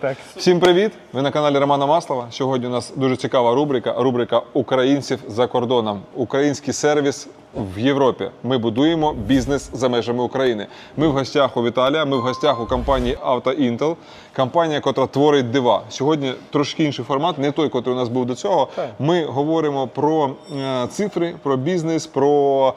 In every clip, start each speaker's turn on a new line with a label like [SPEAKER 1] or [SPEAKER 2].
[SPEAKER 1] Так.
[SPEAKER 2] Всім привіт! Ви на каналі Романа Маслова. Сьогодні у нас дуже цікава рубрика. Рубрика українців за кордоном. Український сервіс в Європі. Ми будуємо бізнес за межами України. Ми в гостях у Віталія. Ми в гостях у компанії Auto Intel, компанія, яка творить дива. Сьогодні трошки інший формат, не той, який у нас був до цього. Ми говоримо про е, цифри, про бізнес, про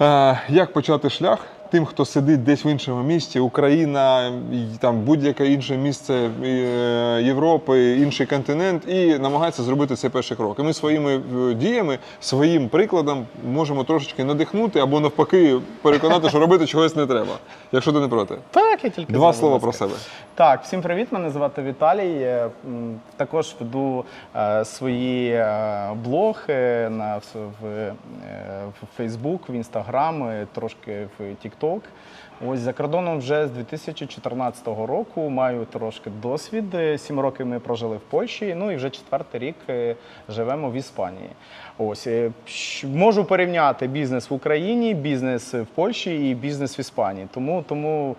[SPEAKER 2] Е, як почати шлях тим, хто сидить десь в іншому місті, Україна, там будь-яке інше місце е, Європи, інший континент, і намагається зробити цей перший крок. І ми своїми е, діями, своїм прикладом можемо трошечки надихнути або навпаки переконати, що робити чогось не треба, якщо ти не проти.
[SPEAKER 1] Так, я тільки
[SPEAKER 2] Два слова про себе.
[SPEAKER 1] Так, всім привіт. Мене звати Віталій. Е, Також веду свої блоги на в, е, в Facebook, в Instagram, е, трошки в TikTok. Ось за кордоном вже з 2014 року маю трошки досвід. Е, Сім років ми прожили в Польщі. Ну і вже четвертий рік е, живемо в Іспанії. Ось е, можу порівняти бізнес в Україні, бізнес в Польщі і бізнес в Іспанії. Тому тому.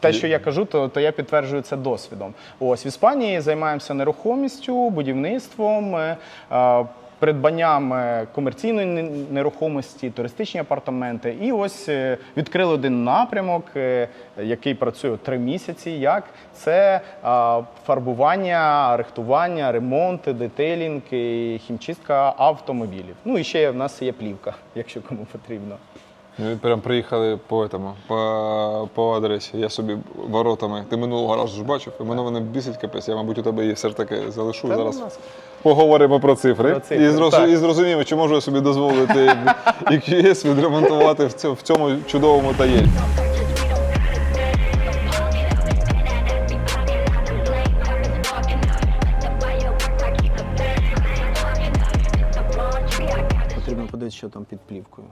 [SPEAKER 1] те, що я кажу, то, то я підтверджую це досвідом. Ось в Іспанії займаємося нерухомістю, будівництвом. Придбанням е, комерційної нерухомості, туристичні апартаменти. І ось е, відкрили один напрямок, е, який працює три місяці. Як це фарбування, рихтування, ремонт, детейлінг, і хімчистка автомобілів. Ну і ще в нас є плівка, якщо кому потрібно.
[SPEAKER 2] Ми прям приїхали по, этому, по, по адресі. Я собі воротами. Ти минулого разу ж бачив, і мене вони бісить капець. Я, мабуть, у тебе її все ж таки залишу.
[SPEAKER 1] Та,
[SPEAKER 2] Зараз. Поговоримо про цифри.
[SPEAKER 1] Про цифри,
[SPEAKER 2] і,
[SPEAKER 1] так.
[SPEAKER 2] і зрозуміємо, чи можу я собі дозволити EQS відремонтувати в цьому, в цьому чудовому таєлі.
[SPEAKER 1] Потрібно подивитися, що там під плівкою.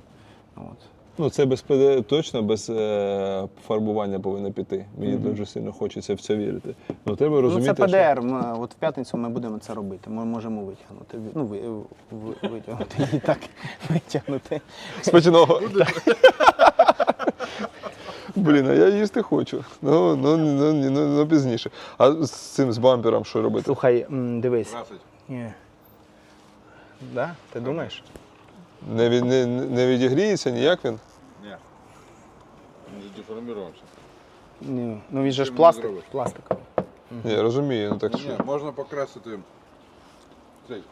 [SPEAKER 1] От.
[SPEAKER 2] Ну, це без ПД точно без е, фарбування повинно піти. Мені дуже сильно хочеться в це вірити. Ну, треба
[SPEAKER 1] Ну,
[SPEAKER 2] розуміти,
[SPEAKER 1] це
[SPEAKER 2] що-
[SPEAKER 1] ПДР. Ми, от в п'ятницю ми будемо це робити. Ми можемо витягнути. Ну, ви, ви- витягнути і так витягнути.
[SPEAKER 2] Смачного. Блін, а я їсти хочу. Ну, ну, ну, ну, ну, ну, пізніше. А з цим з бампером що робити?
[SPEAKER 1] Слухай, дивись. Ні. Да? Ти думаєш?
[SPEAKER 2] Не, від- не, не відігріється ніяк він?
[SPEAKER 3] Не. Не деформировался.
[SPEAKER 1] Ні. Ну він же ж пластик. Пластиковий.
[SPEAKER 2] Ні, я розумію. Ну, так що.
[SPEAKER 3] Ні, можна покрасити цей.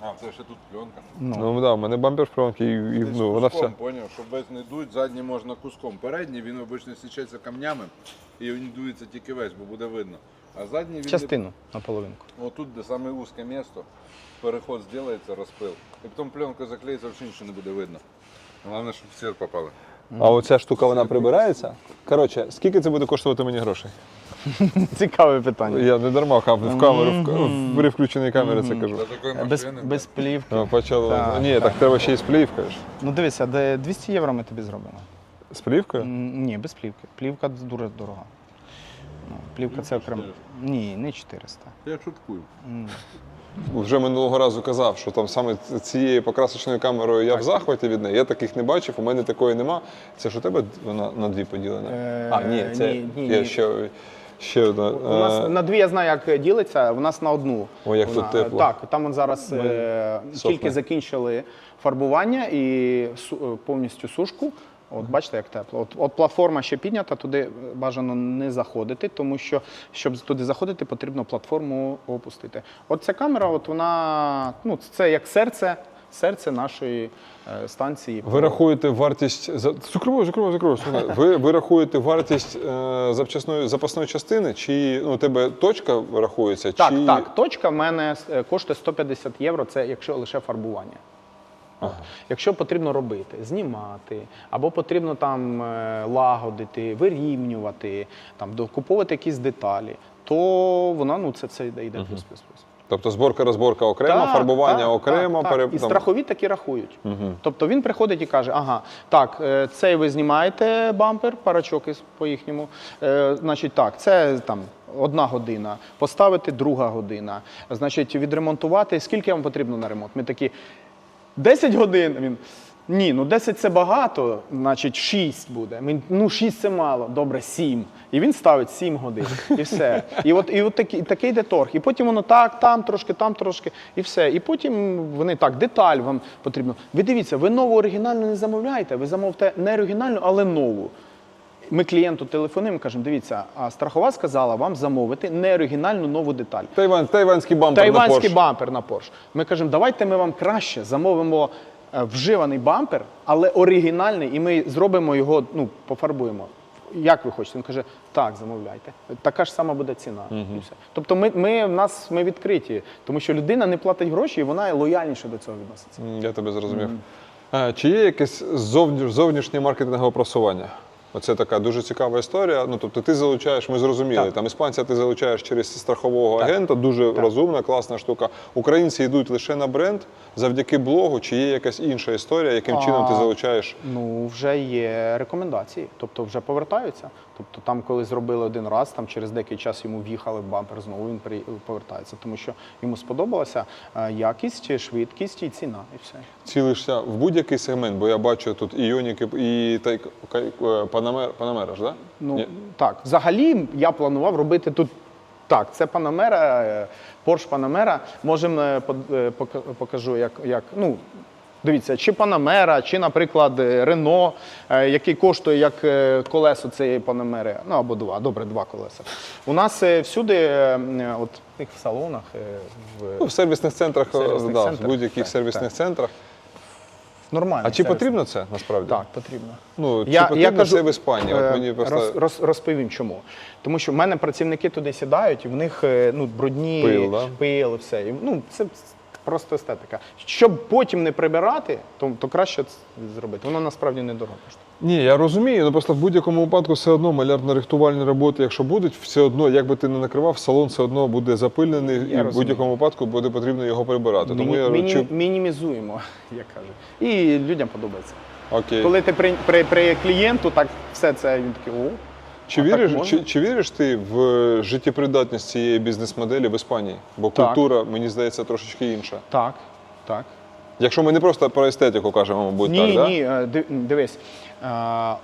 [SPEAKER 3] А, це ще тут пленка.
[SPEAKER 2] Ну, да, в мене бампер в пленці, і, і ну, вона
[SPEAKER 3] куском,
[SPEAKER 2] вся.
[SPEAKER 3] поняв, що весь не дуть, задній можна куском. Передній він обично січеться камнями і він дується тільки весь, бо буде видно. А задній він
[SPEAKER 1] Частину на половинку.
[SPEAKER 3] Отут, де саме вузьке місто, переход зробиться, розпил. І потім пленка заклеїться, взагалі нічого не буде видно. Головне, щоб в цвіт попали.
[SPEAKER 2] А оця штука вона прибирається. Коротше, скільки це буде коштувати мені грошей?
[SPEAKER 1] Цікаве питання.
[SPEAKER 2] Я не дарма в камеру, в, в, при включеній камері це кажу.
[SPEAKER 1] Без, без плівки.
[SPEAKER 2] А, Почало.
[SPEAKER 1] Так,
[SPEAKER 2] Ні, так треба ще й з плівкою. ж.
[SPEAKER 1] Ну дивися, де 200 євро ми тобі зробимо.
[SPEAKER 2] З плівкою?
[SPEAKER 1] М, Ні, без плівки. Плівка дуже дорога. Ну, плівка це окремо. Ні, не 400.
[SPEAKER 3] Я шуткую.
[SPEAKER 2] Вже минулого разу казав, що там саме цією покрасочною камерою я в захваті від неї. Я таких не бачив, у мене такої нема. Це ж у тебе вона на дві поділена?
[SPEAKER 1] Е,
[SPEAKER 2] а, ні, це
[SPEAKER 1] ні, ні,
[SPEAKER 2] є
[SPEAKER 1] ні.
[SPEAKER 2] ще, ще одна.
[SPEAKER 1] У нас
[SPEAKER 2] Е,
[SPEAKER 1] на дві я знаю, як ділиться, у нас на одну.
[SPEAKER 2] Ой, як
[SPEAKER 1] Вона-
[SPEAKER 2] тут тепло.
[SPEAKER 1] Так, там от зараз е, тільки закінчили фарбування і су- повністю сушку. От бачите, як тепло. От, от платформа ще піднята, туди бажано не заходити, тому що щоб туди заходити, потрібно платформу опустити. От ця камера, от вона ну це як серце, серце нашої е, станції.
[SPEAKER 2] ви рахуєте вартість за цукровою, цукровою, цукровою. Ви, ви рахуєте вартість е, запчасної запасної частини, чи ну, тебе точка рахується?
[SPEAKER 1] Так,
[SPEAKER 2] чи...
[SPEAKER 1] так. Точка в мене е, коштує 150 євро. Це якщо лише фарбування. От. Якщо потрібно робити, знімати, або потрібно там е, лагодити, вирівнювати, там докуповувати якісь деталі, то вона ну це, це йде йде плюс плюс плюс.
[SPEAKER 2] Тобто зборка, розборка окремо, фарбування
[SPEAKER 1] так,
[SPEAKER 2] окремо.
[SPEAKER 1] так,
[SPEAKER 2] пере-
[SPEAKER 1] так. І страхові такі рахують. Тобто він приходить і каже: ага, так, е, цей ви знімаєте бампер, парачок із по їхньому. Е, значить, так, це там. Одна година, поставити друга година, значить, відремонтувати. Скільки вам потрібно на ремонт? Ми такі 10 годин. Він Ні, ну 10 це багато, значить 6 буде. Він, ну 6 це мало, добре, 7. І він ставить 7 годин. І все. І от, і от такий, такий йде. І потім воно так, там трошки, там трошки, і все. І потім вони так, деталь вам потрібно. Ви дивіться, ви нову оригінальну не замовляєте, ви замовте не оригінальну, але нову. Ми клієнту телефонуємо, кажемо, дивіться, а страхова сказала вам замовити не оригінальну нову деталь.
[SPEAKER 2] Тайвань, тайванський бампер на
[SPEAKER 1] Тайванський
[SPEAKER 2] Porsche.
[SPEAKER 1] бампер на Porsche. Ми кажемо, давайте ми вам краще замовимо е, вживаний бампер, але оригінальний, і ми зробимо його, ну, пофарбуємо. Як ви хочете? Він каже, так, замовляйте. Така ж сама буде ціна. І все. Тобто ми, ми, в нас, ми відкриті, тому що людина не платить гроші, і вона лояльніше до цього відноситься.
[SPEAKER 2] М, Я тебе зрозумів. Е, Чи є якесь зовні- зовнішнє маркетингове просування? Оце така дуже цікава історія. Ну тобто, ти залучаєш, ми зрозуміли,
[SPEAKER 1] Так.
[SPEAKER 2] там іспанця ти залучаєш через страхового агента, дуже розумна, класна штука. Українці йдуть лише на бренд завдяки блогу. Чи є якась інша історія, яким чином ти залучаєш?
[SPEAKER 1] Ну, вже є рекомендації, тобто вже повертаються. Тобто там, коли зробили один раз, там через деякий час йому в'їхали в бампер, знову він при- повертається, тому що йому сподобалася е, якість, швидкість і ціна, і все.
[SPEAKER 2] Цілишся в будь-який сегмент, бо я бачу тут і Йоніки, і та, Панамер, Панамера ж, да?
[SPEAKER 1] Ну
[SPEAKER 2] Ні?
[SPEAKER 1] так, взагалі я планував робити тут. Так, це Панамера, е, Porsche Panamera. Можемо е, е, пока- покажу, як, як ну. Дивіться, чи Панамера, чи, наприклад, е, Рено, е, який коштує як е, колесо цієї Панамери, ну або два, добре, два колеса. У нас е, всюди, е, е, от в салонах, е,
[SPEAKER 2] Ну,
[SPEAKER 1] в
[SPEAKER 2] в сервісних центрах,
[SPEAKER 1] В сервісних
[SPEAKER 2] да,
[SPEAKER 1] центрах,
[SPEAKER 2] в будь-яких
[SPEAKER 1] так,
[SPEAKER 2] сервісних
[SPEAKER 1] так.
[SPEAKER 2] центрах.
[SPEAKER 1] Нормально.
[SPEAKER 2] А чи потрібно це насправді?
[SPEAKER 1] Так, потрібно.
[SPEAKER 2] Ну, чи потрібно це в Іспанії? От
[SPEAKER 1] е,
[SPEAKER 2] мені просто-
[SPEAKER 1] роз, роз, розповім чому. Тому що в мене працівники туди сідають, і в них е, ну, брудні
[SPEAKER 2] Пил, да?
[SPEAKER 1] пил, все. І, ну, це просто естетика. Щоб потім не прибирати, то, то краще це зробити. Воно насправді недорого коштує.
[SPEAKER 2] Ні, я розумію, ну просто в будь-якому випадку все одно малярно-рихтувальні роботи, якщо будуть, все одно, як би ти не накривав, салон все одно буде запилений, і в будь-якому випадку буде потрібно його прибирати. Тому я
[SPEAKER 1] міні-
[SPEAKER 2] чи...
[SPEAKER 1] мінімізуємо, як кажуть. І людям подобається.
[SPEAKER 2] Окей.
[SPEAKER 1] Коли ти при, при, при клієнту, так все це він такий, о.
[SPEAKER 2] Чи
[SPEAKER 1] а
[SPEAKER 2] віриш, чи, чи віриш ти в е, життєпридатність цієї бізнес-моделі в Іспанії? Бо
[SPEAKER 1] Так.
[SPEAKER 2] культура, мені здається, трошечки інша.
[SPEAKER 1] Так, так.
[SPEAKER 2] Якщо ми не просто про естетику кажемо, мабуть,
[SPEAKER 1] Ні,
[SPEAKER 2] так, да?
[SPEAKER 1] ні, е, дивись. е,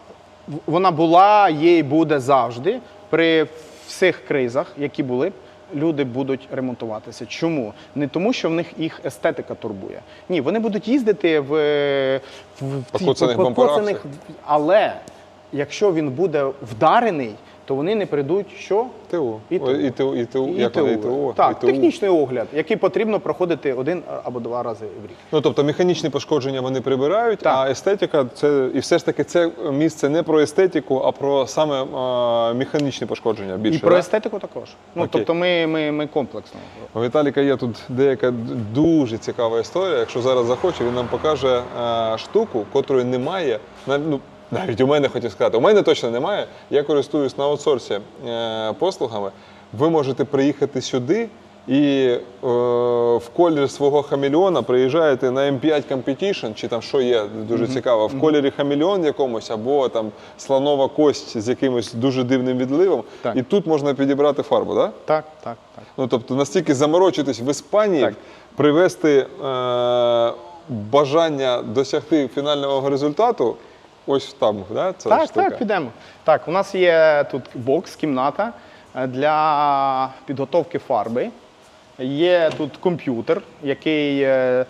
[SPEAKER 1] Вона була, є і буде завжди. При всіх кризах, які були, люди будуть ремонтуватися. Чому? Не тому, що в них їх естетика турбує. Ні, вони будуть їздити в, в, в ці
[SPEAKER 2] Покоцаних
[SPEAKER 1] по-
[SPEAKER 2] бамперах
[SPEAKER 1] покоцаних, але якщо він буде вдарений, то вони не прийдуть що?
[SPEAKER 2] ТУ.
[SPEAKER 1] І
[SPEAKER 2] Ой, І і
[SPEAKER 1] І
[SPEAKER 2] як вони,
[SPEAKER 1] Так,
[SPEAKER 2] ІТУ.
[SPEAKER 1] технічний огляд, який потрібно проходити один або два рази в рік.
[SPEAKER 2] Ну, тобто механічні пошкодження вони прибирають,
[SPEAKER 1] Так.
[SPEAKER 2] а естетика це і все ж таки це місце не про естетику, а про саме а, механічні пошкодження більше.
[SPEAKER 1] І про
[SPEAKER 2] да?
[SPEAKER 1] естетику також. Ну,
[SPEAKER 2] Окей.
[SPEAKER 1] тобто ми, ми, ми комплексно.
[SPEAKER 2] У Віталіка є тут деяка дуже цікава історія. Якщо зараз захоче, він нам покаже е, штуку, котрої немає. нав- Ну, навіть у мене хотів сказати, у мене точно немає. Я користуюсь на аутсорсі е, послугами. Ви можете приїхати сюди і е, в колір свого хамелеона приїжджаєте на M5 Competition, чи там що є дуже цікаво, в кольорі хамелеон якомусь, або там слонова кость з якимось дуже дивним відливом.
[SPEAKER 1] Так.
[SPEAKER 2] І тут можна підібрати фарбу, так? Да?
[SPEAKER 1] Так, так, так.
[SPEAKER 2] Ну, тобто настільки заморочитись в Іспанії,
[SPEAKER 1] Так.
[SPEAKER 2] привести е, бажання досягти фінального результату, ось там, да, ця
[SPEAKER 1] Так,
[SPEAKER 2] штука.
[SPEAKER 1] так, підемо. Так, у нас є тут бокс, кімната для підготовки фарби. Є тут комп'ютер, який, е,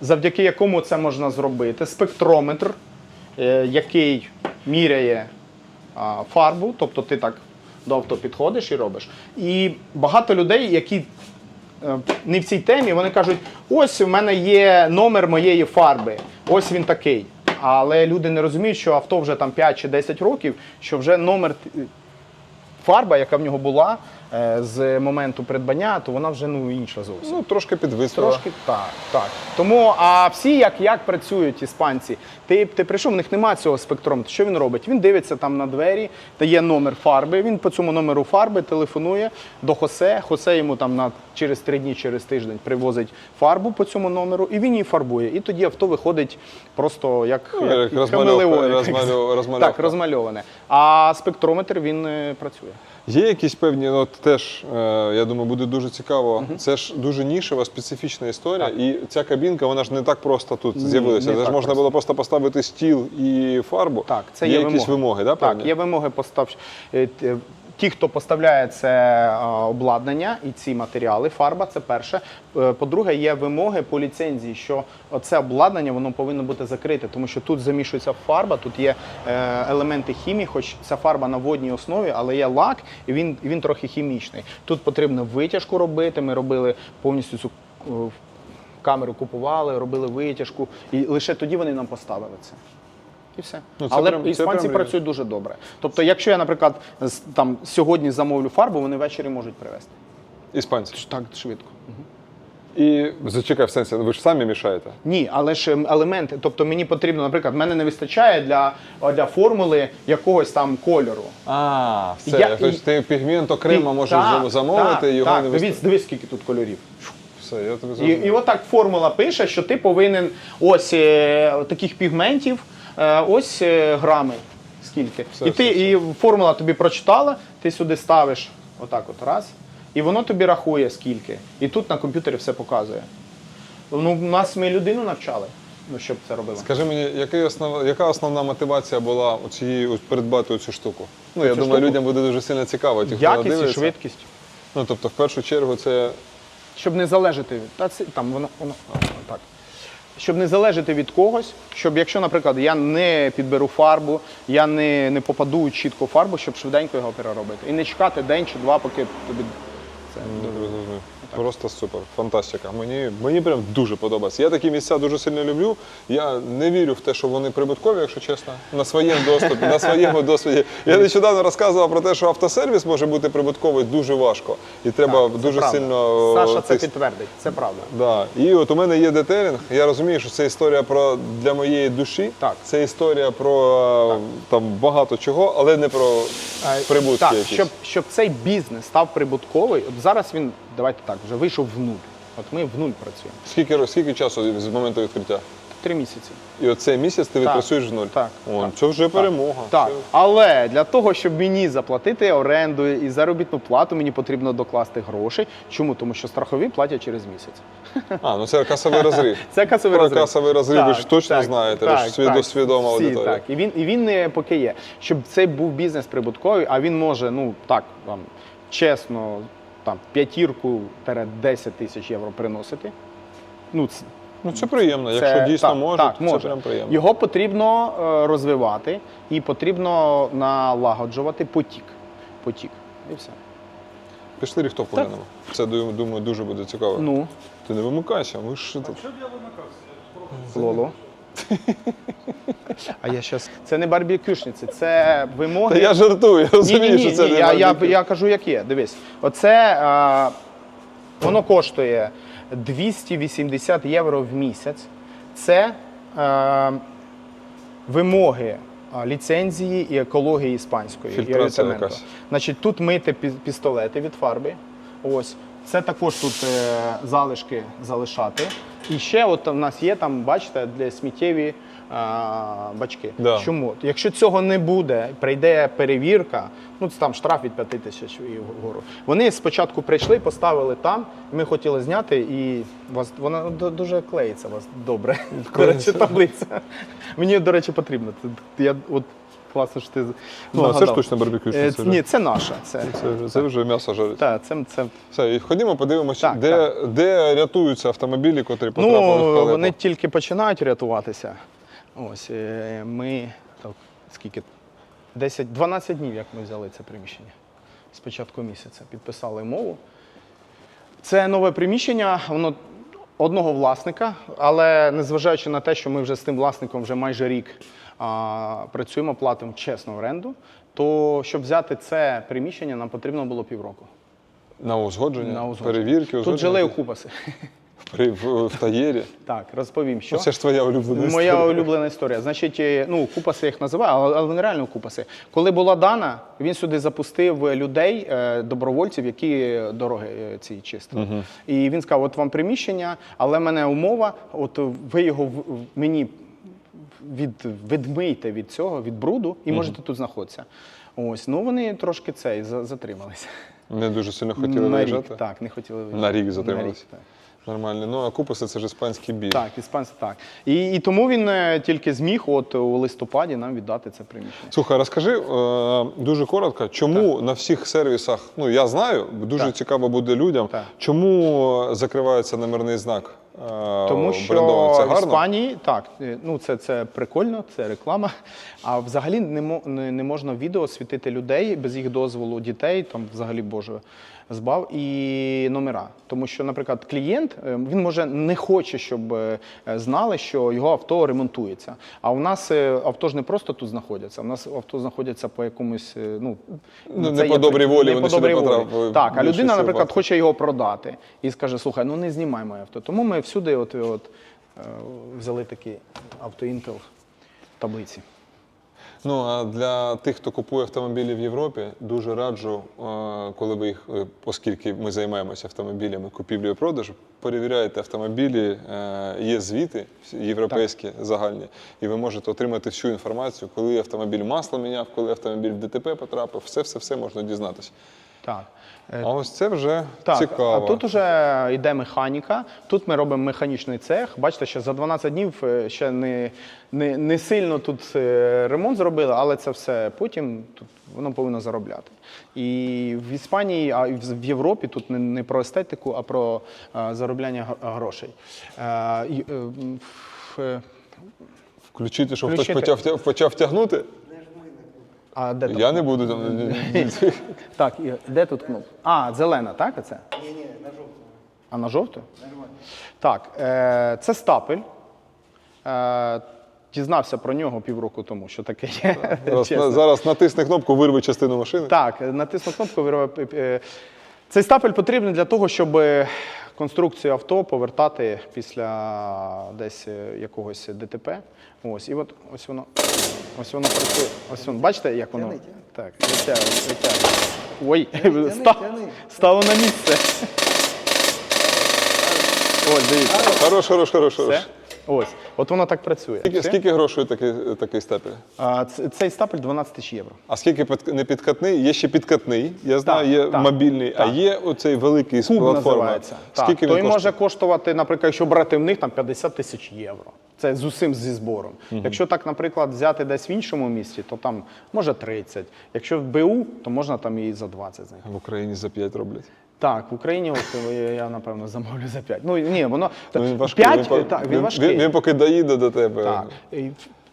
[SPEAKER 1] завдяки якому це можна зробити. Спектрометр, е, який міряє фарбу, тобто ти так до авто підходиш і робиш. І багато людей, які е, не в цій темі, вони кажуть: ось у мене є номер моєї фарби, ось він такий. Але люди не розуміють, що авто вже там 5 чи 10 років, що вже номер фарба, яка в нього була е, з моменту придбання, то вона вже ну інша зовсім.
[SPEAKER 2] Ну, трошки підвисла.
[SPEAKER 1] Трошки так, так. Тому, а всі як, як працюють іспанці? Ти, ти прийшов, в них немає цього спектрометра. Що він робить? Він дивиться там на двері, дає номер фарби. Він по цьому номеру фарби телефонує до Хосе. Хосе йому там на через три дні, через тиждень привозить фарбу по цьому номеру, і він її фарбує. І тоді авто виходить просто як,
[SPEAKER 2] Ну, як
[SPEAKER 1] як-
[SPEAKER 2] розмалю- розмальовка.
[SPEAKER 1] Так, розмальоване. А спектрометр він е, працює.
[SPEAKER 2] Є якісь певні, ну, от теж, е, я думаю, буде дуже цікаво. Це ж дуже нішева, специфічна історія. І ця кабінка, вона ж не так просто тут з'явилася. Це ж можна
[SPEAKER 1] просто.
[SPEAKER 2] було просто поставити стіл і фарбу.
[SPEAKER 1] Так, це
[SPEAKER 2] є,
[SPEAKER 1] є,
[SPEAKER 2] якісь вимоги, да,
[SPEAKER 1] так,
[SPEAKER 2] певні?
[SPEAKER 1] є вимоги постав... Ті, хто поставляє це е, обладнання і ці матеріали, фарба це перше. Е, По-друге, є вимоги по ліцензії, що це обладнання воно повинно бути закрите, тому що тут замішується фарба, тут є е, елементи хімії, хоч ця фарба на водній основі, але є лак, і він, він трохи хімічний. Тут потрібно витяжку робити. Ми робили повністю цю камеру купували, робили витяжку, і лише тоді вони нам поставили це. І все.
[SPEAKER 2] Ну, це
[SPEAKER 1] Але
[SPEAKER 2] прям- це
[SPEAKER 1] іспанці
[SPEAKER 2] прям
[SPEAKER 1] працюють дуже добре. Тобто, якщо я, наприклад, з- там сьогодні замовлю фарбу, вони ввечері можуть привезти.
[SPEAKER 2] Іспанці.
[SPEAKER 1] Так швидко.
[SPEAKER 2] І зачекай, в сенсі, ви ж самі мішаєте.
[SPEAKER 1] Ні, але ж ем, елементи. Тобто мені потрібно, наприклад, мене не вистачає для, для формули якогось там кольору.
[SPEAKER 2] А, все.
[SPEAKER 1] Я-
[SPEAKER 2] тобто
[SPEAKER 1] і-
[SPEAKER 2] ти пігмент окремо
[SPEAKER 1] І-
[SPEAKER 2] можеш
[SPEAKER 1] так,
[SPEAKER 2] замовити,
[SPEAKER 1] так,
[SPEAKER 2] його
[SPEAKER 1] так.
[SPEAKER 2] не
[SPEAKER 1] Дивись,
[SPEAKER 2] вистачає.
[SPEAKER 1] дивись, скільки тут кольорів.
[SPEAKER 2] Все, я тобі
[SPEAKER 1] І,
[SPEAKER 2] зрозумів.
[SPEAKER 1] і отак формула пише, що ти повинен ось е, таких пігментів, ось е, грами. Скільки.
[SPEAKER 2] Все,
[SPEAKER 1] і ти
[SPEAKER 2] все,
[SPEAKER 1] і формула тобі прочитала, ти сюди ставиш отак от раз, і воно тобі рахує скільки. І тут на комп'ютері все показує. Ну, нас ми людину навчали, ну, щоб це робила.
[SPEAKER 2] Скажи мені, який основ... яка основна мотивація була у цієї придбати цю штуку? Ну, я
[SPEAKER 1] Цю
[SPEAKER 2] думаю,
[SPEAKER 1] штуку?
[SPEAKER 2] людям буде дуже сильно цікаво. Ті, хто
[SPEAKER 1] Якість і
[SPEAKER 2] дивиться.
[SPEAKER 1] швидкість.
[SPEAKER 2] Ну, тобто, в першу чергу, це
[SPEAKER 1] Щоб не залежати від та це там воно, воно а, так. Щоб не залежати від когось, щоб якщо, наприклад, я не підберу фарбу, я не, не попаду чітко фарбу, щоб швиденько його переробити. І не чекати день чи два, поки тобі це.
[SPEAKER 2] Просто супер, фантастика. Мені, мені прям дуже подобається. Я такі місця дуже сильно люблю. Я не вірю в те, що вони прибуткові, якщо чесно. На своєму доступі, на своєму досвіді. Я нещодавно розказував про те, що автосервіс може бути прибутковий дуже важко. І треба
[SPEAKER 1] Так,
[SPEAKER 2] дуже
[SPEAKER 1] правда.
[SPEAKER 2] сильно.
[SPEAKER 1] Саша це підтвердить, це правда.
[SPEAKER 2] Да. І от у мене є детелінг. Я розумію, що це історія про для моєї душі.
[SPEAKER 1] Так.
[SPEAKER 2] Це історія про там багато чого, але не про прибутки.
[SPEAKER 1] Так,
[SPEAKER 2] якісь.
[SPEAKER 1] щоб, щоб цей бізнес став прибутковий, от зараз він, давайте так, вже вийшов в нуль. От ми в нуль працюємо.
[SPEAKER 2] Скільки, ро- скільки часу з моменту відкриття?
[SPEAKER 1] Три місяці.
[SPEAKER 2] І оцей місяць ти
[SPEAKER 1] Так.
[SPEAKER 2] відпрацюєш в нуль.
[SPEAKER 1] Так,
[SPEAKER 2] О,
[SPEAKER 1] так,
[SPEAKER 2] це вже перемога.
[SPEAKER 1] Так,
[SPEAKER 2] Це-
[SPEAKER 1] але для того, щоб мені заплатити оренду і заробітну плату, мені потрібно докласти гроші. Чому? Тому що страхові платять через місяць.
[SPEAKER 2] А, ну це касовий розрив.
[SPEAKER 1] Це касовий
[SPEAKER 2] Про
[SPEAKER 1] розрив.
[SPEAKER 2] касовий розрив ви ж точно знаєте, ви ж свідо- свідома
[SPEAKER 1] Всі,
[SPEAKER 2] аудиторія.
[SPEAKER 1] Так, і він, і він е, поки є. Щоб цей був бізнес прибутковий, а він може, ну так, там, чесно, там, п'ятірку 10 тисяч євро приносити. Ну, це,
[SPEAKER 2] Ну це приємно. Якщо дійсно
[SPEAKER 1] так,
[SPEAKER 2] можуть,
[SPEAKER 1] так,
[SPEAKER 2] це
[SPEAKER 1] може.
[SPEAKER 2] прям приємно.
[SPEAKER 1] Його потрібно е, розвивати і потрібно налагоджувати потік. Потік. І все.
[SPEAKER 2] Пішли ріхтовку
[SPEAKER 1] Так.
[SPEAKER 2] глянемо. Це думаю, дуже буде цікаво.
[SPEAKER 1] Ну,
[SPEAKER 2] Ти не вимикайся, ми ж тут.
[SPEAKER 1] Лоло. А я щас. Це не барбекюшниці, це вимоги.
[SPEAKER 2] Та я жартую, я розумію, що це
[SPEAKER 1] ні,
[SPEAKER 2] не
[SPEAKER 1] я, я,
[SPEAKER 2] барбекю.
[SPEAKER 1] я кажу, як є. Дивись, оце а, воно коштує 280 євро в місяць. Це а, вимоги а, ліцензії і екології іспанської.
[SPEAKER 2] Фільтрація якась.
[SPEAKER 1] Значить, тут мити пі- пістолети від фарби. Ось. Це також тут е, залишки залишати. І ще от у нас є там, бачите, для сміттєві а, бачки.
[SPEAKER 2] Да.
[SPEAKER 1] Чому? Якщо цього не буде, прийде перевірка, ну це там штраф від 5 тисяч і вгору. Вони спочатку прийшли, поставили там. Ми хотіли зняти, і вас вона дуже клеїться у вас добре. До речі, таблиця. Мені, до речі, потрібно. Я от класно, що ти
[SPEAKER 2] Ну, це ж точно барбекюшниця
[SPEAKER 1] Е. Ні, це наша. Це,
[SPEAKER 2] Це, це вже м'ясо жарить.
[SPEAKER 1] та, це, це
[SPEAKER 2] Все, і ходімо, подивимося,
[SPEAKER 1] Так,
[SPEAKER 2] де, де рятуються автомобілі, котрі потрапили в
[SPEAKER 1] Ну,
[SPEAKER 2] халепу.
[SPEAKER 1] вони тільки починають рятуватися. Ось е, ми так, скільки? 10, 12 днів, як ми взяли це приміщення. З початку місяця підписали мову. Це нове приміщення, воно одного власника, але незважаючи на те, що ми вже з тим власником вже майже рік а, працюємо, платимо чесну оренду, то щоб взяти це приміщення, нам потрібно було півроку.
[SPEAKER 2] На узгодження,
[SPEAKER 1] На узгодження.
[SPEAKER 2] перевірки,
[SPEAKER 1] Тут
[SPEAKER 2] узгодження.
[SPEAKER 1] жили окупаси.
[SPEAKER 2] При, в, в таєрі.
[SPEAKER 1] Так, розповім, що.
[SPEAKER 2] Це ж твоя улюблена історія.
[SPEAKER 1] Моя улюблена історія. Значить, е, ну, купаси їх називаю, але але вони реально купаси. Коли була дана, він сюди запустив людей, е, добровольців, які дороги е, ці чистили. І він сказав: от вам приміщення, але в мене умова, от ви його в- в- мені від, відмийте від цього, від бруду, і можете тут знаходитися. Ось, ну вони трошки цей затрималися.
[SPEAKER 2] Не дуже сильно хотіли
[SPEAKER 1] на
[SPEAKER 2] виїжджати.
[SPEAKER 1] рік, так, не хотіли виїжджати.
[SPEAKER 2] На рік затрималися.
[SPEAKER 1] так.
[SPEAKER 2] Нормально. Ну а купуси це ж іспанський біль.
[SPEAKER 1] Так, іспанці так. І, і тому він е, тільки зміг от у листопаді нам віддати це приміщення.
[SPEAKER 2] Слухай, розкажи е, дуже коротко, чому на всіх сервісах, ну я знаю, дуже
[SPEAKER 1] Так.
[SPEAKER 2] цікаво буде людям,
[SPEAKER 1] Так.
[SPEAKER 2] чому закривається номерний знак? е,
[SPEAKER 1] Тому що в? Іспанії так, е, ну це, це прикольно, це реклама. А взагалі не, не, не можна відео світити людей без їх дозволу, дітей, там взагалі Боже збав, і номера. Тому що, наприклад, клієнт е, він може не хоче, щоб е, знали, що його авто ремонтується. А у нас е, авто ж не просто тут знаходяться. У нас авто знаходяться по якомусь ну,
[SPEAKER 2] Ну, не по добрій волі
[SPEAKER 1] не
[SPEAKER 2] вони
[SPEAKER 1] по добрій волі.
[SPEAKER 2] потрапили
[SPEAKER 1] Так, а людина, наприклад, хоче його продати і скаже: слухай, ну не знімай моє авто. Тому ми всюди, от, от взяли такі авто Intel таблиці.
[SPEAKER 2] Ну а для тих, хто купує автомобілі в Європі, дуже раджу, е, коли ви їх, е, оскільки ми займаємося автомобілями купівлею і продажу, перевіряєте автомобілі, е, є звіти європейські європейські загальні, і ви можете отримати всю інформацію, коли автомобіль масло міняв, коли автомобіль в ДТП потрапив, все, все, все можна дізнатися.
[SPEAKER 1] Так. Е,
[SPEAKER 2] А ось це вже
[SPEAKER 1] Так,
[SPEAKER 2] цікаво.
[SPEAKER 1] а тут вже йде механіка. Тут ми робимо механічний цех. Бачите, що за 12 днів е, ще не, не, не сильно тут е, ремонт зробили, але це все потім тут воно повинно заробляти. І в Іспанії, а і в в Європі тут не, не про естетику, а про е, заробляння грошей. Е, і, е,
[SPEAKER 2] Включити, щоб
[SPEAKER 1] Включити.
[SPEAKER 2] хтось почав, почав тягнути.
[SPEAKER 1] А де там?
[SPEAKER 2] Я не буду там.
[SPEAKER 1] Так, і де тут кнопка? А, зелена, так? Оце? Ні, ні, на жовту. А на жовту? Нормально. Так, е, це стапель. Е, дізнався про нього півроку тому, що таке є.
[SPEAKER 2] Зараз,
[SPEAKER 1] чесно.
[SPEAKER 2] зараз натисни кнопку, вирви частину машини.
[SPEAKER 1] Так, натисну кнопку. вирве- е, Цей стапель потрібен для того, щоб конструкцію авто повертати після десь е, якогось ДТП. Ось, і от ось воно, ось воно працює. Ось воно, бачите, як воно? Так, витягує, витягує. Ой, ста- стало на місце. Ось, дивіться.
[SPEAKER 2] Хорош, хорош, хорош, хорош.
[SPEAKER 1] Все. Ось, от воно так працює.
[SPEAKER 2] Скільки, скільки грошей такий, такий стапель?
[SPEAKER 1] А, ц- цей стапель 12 тисяч євро.
[SPEAKER 2] А скільки під- не підкатний? Є ще підкатний, я знаю,
[SPEAKER 1] Так,
[SPEAKER 2] є
[SPEAKER 1] так,
[SPEAKER 2] мобільний, а
[SPEAKER 1] так.
[SPEAKER 2] є оцей великий з
[SPEAKER 1] Куб
[SPEAKER 2] платформи.
[SPEAKER 1] називається. Так,
[SPEAKER 2] Скільки
[SPEAKER 1] той
[SPEAKER 2] він
[SPEAKER 1] може коштувати, наприклад, якщо брати в них там 50 тисяч євро. Це з усім зі збором. Якщо так, наприклад, взяти десь в іншому місті, то там може 30. Якщо в БУ, то можна там і за 20 знайти.
[SPEAKER 2] В Україні за 5 роблять.
[SPEAKER 1] Так, в Україні я, я напевно замовлю за 5. Ну ні, воно
[SPEAKER 2] Ну, він важкий.
[SPEAKER 1] 5,
[SPEAKER 2] він,
[SPEAKER 1] так, він,
[SPEAKER 2] він,
[SPEAKER 1] важкий.
[SPEAKER 2] Він, він поки доїде до тебе.
[SPEAKER 1] Так.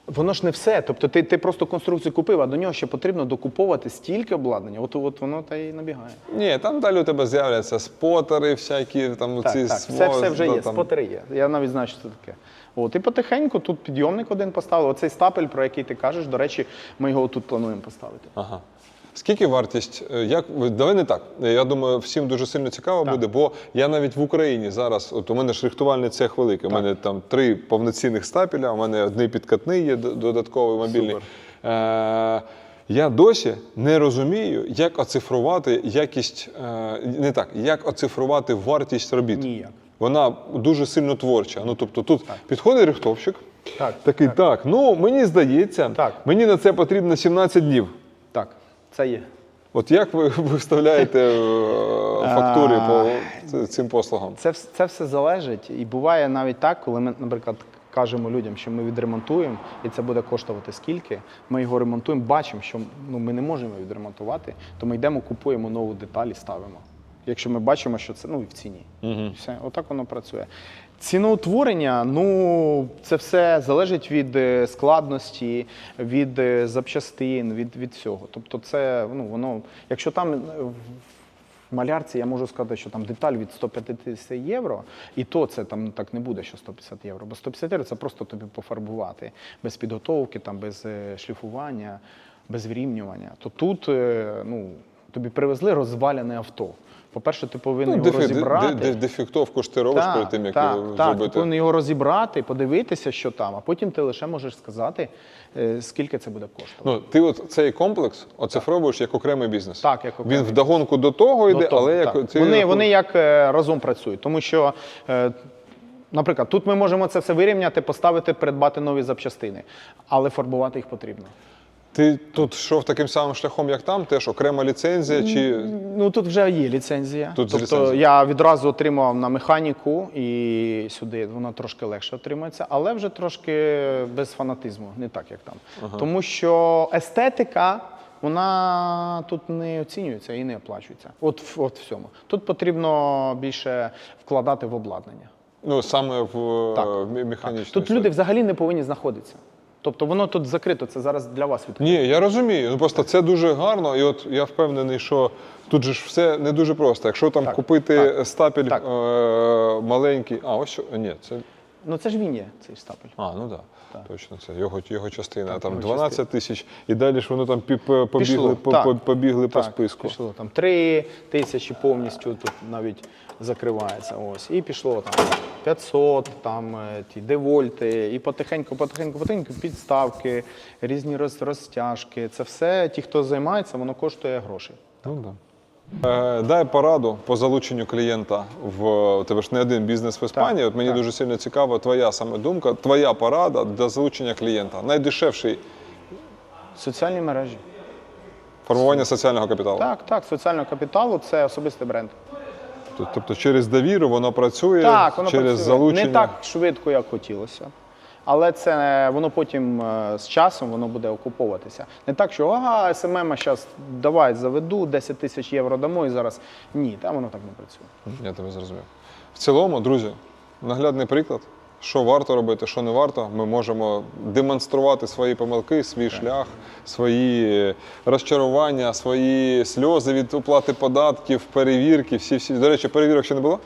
[SPEAKER 1] Воно ж не все. Тобто ти, ти просто конструкцію купив, а до нього ще потрібно докуповувати стільки обладнання. От, от воно та й набігає.
[SPEAKER 2] Ні, там далі у тебе з'являться спотери, всякі там
[SPEAKER 1] Так,
[SPEAKER 2] ці
[SPEAKER 1] так, все, все вже
[SPEAKER 2] да,
[SPEAKER 1] є,
[SPEAKER 2] там.
[SPEAKER 1] спотери є. Я навіть знаю, що це таке. От, і потихеньку тут підйомник один поставили. Оцей стапель, про який ти кажеш, до речі, ми його тут плануємо поставити.
[SPEAKER 2] Ага. Скільки вартість? е, Як давай не так. Е, Я думаю, всім дуже сильно цікаво
[SPEAKER 1] Так.
[SPEAKER 2] буде, бо я навіть в Україні зараз, от у мене шрихтувальний цех великий. У мене там три повноцінних стапеля, у мене один підкатний є додатковий мобільний. Е- я досі не розумію, як оцифрувати якість, е, не так, як оцифрувати вартість робіт.
[SPEAKER 1] Ніяк.
[SPEAKER 2] Вона дуже сильно творча. Ну тобто тут підходить рихтовщик,
[SPEAKER 1] Так,
[SPEAKER 2] такий, так. ну мені здається,
[SPEAKER 1] Так.
[SPEAKER 2] мені на це потрібно 17 днів.
[SPEAKER 1] Це є.
[SPEAKER 2] От як ви виставляєте е, фактури по цим послугам?
[SPEAKER 1] Це, це все залежить. І буває навіть так, коли ми, наприклад, кажемо людям, що ми відремонтуємо, і це буде коштувати скільки. Ми його ремонтуємо, бачимо, що ну, ми не можемо відремонтувати, то ми йдемо, купуємо нову деталь і ставимо. Якщо ми бачимо, що це ну, і в ціні. І Все, отак воно працює. Ціноутворення, ну це все залежить від е, складності, від е, запчастин, від, від всього. Тобто, це ну воно, якщо там е, в- малярці я можу сказати, що там деталь від 150 євро, і то це там так не буде, що 150 євро. Бо 150 євро це просто тобі пофарбувати без підготовки, там, без шліфування, без врівнювання. То тут ну, тобі привезли розвалене авто. По-перше, ти повинен
[SPEAKER 2] Ну,
[SPEAKER 1] його
[SPEAKER 2] дефі-
[SPEAKER 1] розібрати.
[SPEAKER 2] де- де- дефектовку ж ти робиш перед тим, як
[SPEAKER 1] так,
[SPEAKER 2] його
[SPEAKER 1] так,
[SPEAKER 2] зробити.
[SPEAKER 1] ти повинен його розібрати, подивитися, що там, а потім ти лише можеш сказати, е, скільки це буде коштувати.
[SPEAKER 2] Ну, ти от цей комплекс оцифровуєш як окремий бізнес.
[SPEAKER 1] Так, як окремий
[SPEAKER 2] Він вдогонку до того йде,
[SPEAKER 1] До того,
[SPEAKER 2] але
[SPEAKER 1] так.
[SPEAKER 2] як ти
[SPEAKER 1] вони, вони як е, разом працюють, тому що. е, Наприклад, тут ми можемо це все вирівняти, поставити, придбати нові запчастини, але фарбувати їх потрібно.
[SPEAKER 2] Ти тут йшов таким самим шляхом, як там, теж окрема ліцензія чи
[SPEAKER 1] Ну тут вже є ліцензія.
[SPEAKER 2] Тут
[SPEAKER 1] тобто
[SPEAKER 2] ліцензія.
[SPEAKER 1] я відразу отримав на механіку і сюди воно трошки легше отримується, але вже трошки без фанатизму, не так як там. Тому що естетика. Вона тут не оцінюється і не оплачується. От, от в цьому. Тут потрібно більше вкладати в обладнання.
[SPEAKER 2] ну саме в, е, в механічну.
[SPEAKER 1] Тут
[SPEAKER 2] історію?
[SPEAKER 1] люди взагалі не повинні знаходитися. Тобто воно тут закрито, це зараз для вас відкрито.
[SPEAKER 2] Ні, я розумію. Ну просто це дуже гарно, і от я впевнений, що тут же ж все не дуже просто. Якщо там
[SPEAKER 1] Так,
[SPEAKER 2] купити
[SPEAKER 1] так,
[SPEAKER 2] стапель
[SPEAKER 1] так.
[SPEAKER 2] е, маленький, а ось що ні, це.
[SPEAKER 1] Ну це ж він є, цей стапель.
[SPEAKER 2] А, ну так. Да. Точно, це його, його частина. а там
[SPEAKER 1] його
[SPEAKER 2] 12 тисяч, і далі ж воно там пі- по- побігли, по-
[SPEAKER 1] так.
[SPEAKER 2] по- побігли по списку.
[SPEAKER 1] Пішло там три тисячі повністю тут навіть закривається. Ось. І пішло там 500, там е, ті девольти, і потихеньку, потихеньку, потихеньку підставки, різні роз, розтяжки. Це все, ті, хто займається, воно коштує грошей.
[SPEAKER 2] Ну, да. Е, дай пораду по залученню клієнта в у тебе ж не один бізнес в Іспанії.
[SPEAKER 1] Так,
[SPEAKER 2] От мені
[SPEAKER 1] так.
[SPEAKER 2] дуже сильно цікава твоя саме думка, твоя порада для залучення клієнта. Найдешевший
[SPEAKER 1] Соціальні мережі.
[SPEAKER 2] формування соціального капіталу.
[SPEAKER 1] Так, так, соціального капіталу це особистий бренд.
[SPEAKER 2] Тобто через довіру воно працює,
[SPEAKER 1] Так, воно
[SPEAKER 2] через
[SPEAKER 1] працює.
[SPEAKER 2] залучення.
[SPEAKER 1] не так швидко, як хотілося. Але це воно потім е, з часом воно буде окуповуватися. Не так, що ага, СММ зараз давай заведу, 10 тисяч євро дамо і зараз. Ні, там воно так не працює.
[SPEAKER 2] Я тебе зрозумів. В цілому, друзі, наглядний приклад, що варто робити, що не варто. Ми можемо демонструвати свої помилки, свій шлях, свої розчарування, свої сльози від оплати податків, перевірки. Всі, всі. До речі, перевірок ще не було?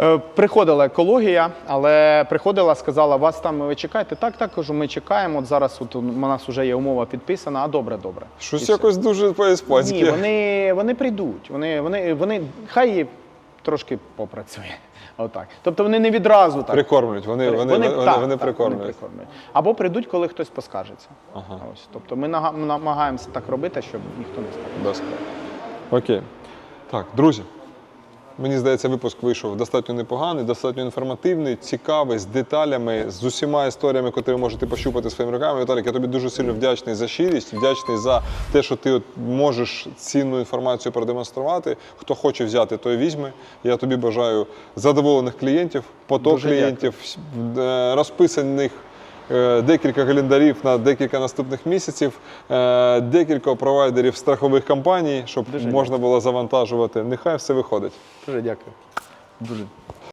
[SPEAKER 1] Е, Приходила екологія, але приходила, сказала, вас там ви чекаєте. Так, так, кажу, ми чекаємо. От зараз от у нас вже є умова підписана, а добре, добре.
[SPEAKER 2] Щось
[SPEAKER 1] І все.
[SPEAKER 2] якось дуже по-іспанськи.
[SPEAKER 1] Ні, вони, вони прийдуть. Вони, вони, вони, хай трошки попрацює. Отак. Тобто вони не відразу так.
[SPEAKER 2] Прикормлюють, вони, вони, вони, вони,
[SPEAKER 1] так,
[SPEAKER 2] вони
[SPEAKER 1] так,
[SPEAKER 2] прикормлюють.
[SPEAKER 1] Вони прикормлюють. Або прийдуть, коли хтось поскаржиться.
[SPEAKER 2] Ага.
[SPEAKER 1] Ось. Тобто ми намагаємося так робити, щоб ніхто не скаржив.
[SPEAKER 2] Окей. Так, друзі. Мені здається, випуск вийшов достатньо непоганий, достатньо інформативний, цікавий, з деталями, з усіма історіями, які ви можете пощупати своїми руками. Віталік, я тобі дуже сильно вдячний за щирість, вдячний за те, що ти от можеш цінну інформацію продемонструвати. Хто хоче взяти, той візьме. Я тобі бажаю задоволених клієнтів, поток
[SPEAKER 1] Дуже
[SPEAKER 2] клієнтів, е, розписаних декілька календарів на декілька наступних місяців, е, декілька провайдерів страхових компаній, щоб
[SPEAKER 1] Дуже
[SPEAKER 2] можна було завантажувати. Нехай все виходить.
[SPEAKER 1] Дуже дякую. Дуже.